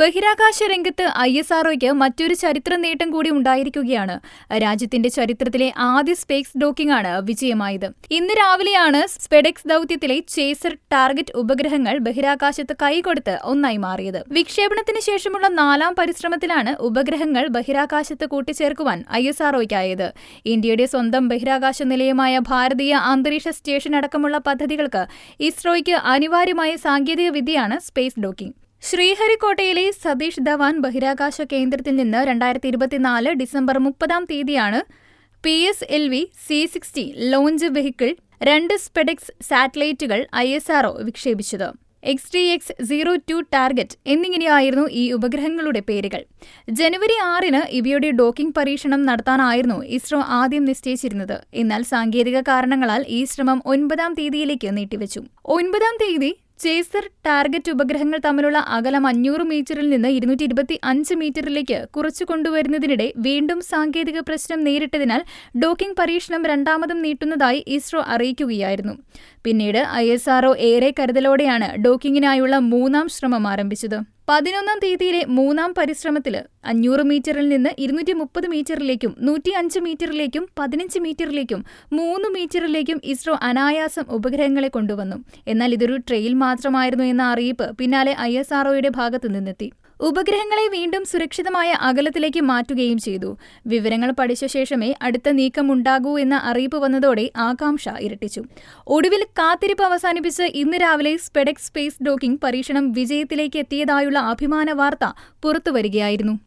ബഹിരാകാശ രംഗത്ത് I S ആർഒയ്ക്ക് മറ്റൊരു ചരിത്ര നേട്ടം കൂടി ഉണ്ടായിരിക്കുകയാണ്. രാജ്യത്തിന്റെ ചരിത്രത്തിലെ ആദ്യ സ്പേസ് ഡോക്കിംഗ് ആണ് വിജയമായത്. ഇന്ന് രാവിലെയാണ് സ്പെഡെക്സ് ദൗത്യത്തിലെ ചേസർ ടാർഗറ്റ് ഉപഗ്രഹങ്ങൾ ബഹിരാകാശത്ത് കൈകൊടുത്ത് ഒന്നായി മാറിയത്. വിക്ഷേപണത്തിന് ശേഷമുള്ള നാലാം പരിശ്രമത്തിലാണ് ഉപഗ്രഹങ്ങൾ ബഹിരാകാശത്ത് കൂട്ടിച്ചേർക്കുവാൻ ഐ എസ് ആർഒയ്ക്കായത് ഇന്ത്യയുടെ സ്വന്തം ബഹിരാകാശ നിലയമായ ഭാരതീയ അന്തരീക്ഷ സ്റ്റേഷൻ അടക്കമുള്ള പദ്ധതികൾക്ക് ഇസ്രോയ്ക്ക് അനിവാര്യമായ സാങ്കേതിക വിദ്യയാണ് സ്പേസ് ഡോക്കിംഗ് ശ്രീഹരിക്കോട്ടയിലെ സതീഷ് ധവാൻ ബഹിരാകാശ കേന്ദ്രത്തിൽ നിന്ന് രണ്ടായിരത്തി ഇരുപത്തിനാല് ഡിസംബർ മുപ്പതാം തീയതിയാണ് P S L V C sixty launch vehicle രണ്ട് സ്പെഡെക്സ് സാറ്റലൈറ്റുകൾ I S R O വിക്ഷേപിച്ചത്. X T X zero two target എന്നിങ്ങനെയായിരുന്നു ഈ ഉപഗ്രഹങ്ങളുടെ പേരുകൾ. ജനുവരി ആറിന് ഇവയുടെ ഡോക്കിംഗ് പരീക്ഷണം നടത്താനായിരുന്നു ഇസ്രോ ആദ്യം നിശ്ചയിച്ചിരുന്നത്. എന്നാൽ സാങ്കേതിക കാരണങ്ങളാൽ ഈ ശ്രമം ഒൻപതാം തീയതിയിലേക്ക് നീട്ടിവെച്ചു. ഒൻപതാം തീയതി ചേസർ ടാർഗറ്റ് ഉപഗ്രഹങ്ങൾ തമ്മിലുള്ള അകലം അഞ്ഞൂറ് മീറ്ററിൽ നിന്ന് ഇരുന്നൂറ്റി ഇരുപത്തി അഞ്ച് മീറ്ററിലേക്ക് കുറച്ചു കൊണ്ടുവരുന്നതിനിടെ വീണ്ടും സാങ്കേതിക പ്രശ്നം നേരിട്ടതിനാൽ ഡോക്കിംഗ് പരീക്ഷണം രണ്ടാമതും നീട്ടുന്നതായി ഇസ്രോ അറിയിക്കുകയായിരുന്നു. പിന്നീട് ഐ ഏറെ കരുതലോടെയാണ് ഡോക്കിങ്ങിനായുള്ള മൂന്നാം ശ്രമം ആരംഭിച്ചത്. പതിനൊന്നാം തീയതിയിലെ മൂന്നാം പരിശ്രമത്തിൽ അഞ്ഞൂറ് മീറ്ററിൽ നിന്ന് ഇരുന്നൂറ്റി മുപ്പത് മീറ്ററിലേക്കും നൂറ്റി അഞ്ച് മീറ്ററിലേക്കും പതിനഞ്ച് മീറ്ററിലേക്കും മൂന്ന് മീറ്ററിലേക്കും ഇസ്രോ അനായാസം ഉപഗ്രഹങ്ങളെ കൊണ്ടുവന്നു. എന്നാൽ ഇതൊരു ട്രെയിൽ മാത്രമായിരുന്നു എന്ന അറിയിപ്പ് പിന്നാലെ ഐ ഭാഗത്തു നിന്നെത്തി. ഉപഗ്രഹങ്ങളെ വീണ്ടും സുരക്ഷിതമായ അകലത്തിലേക്ക് മാറ്റുകയും ചെയ്തു. വിവരങ്ങൾ പഠിച്ച ശേഷമേ അടുത്ത നീക്കമുണ്ടാകൂ എന്ന അറിയിപ്പ് വന്നതോടെ ആകാംക്ഷ ഇരട്ടിച്ചു. ഒടുവിൽ കാത്തിരിപ്പ് അവസാനിപ്പിച്ച് ഇന്ന് രാവിലെ സ്പെഡെക് സ്പേസ് ഡോക്കിംഗ് പരീക്ഷണം വിജയത്തിലേക്ക് എത്തിയതായുള്ള അഭിമാന വാർത്ത പുറത്തുവരികയായിരുന്നു.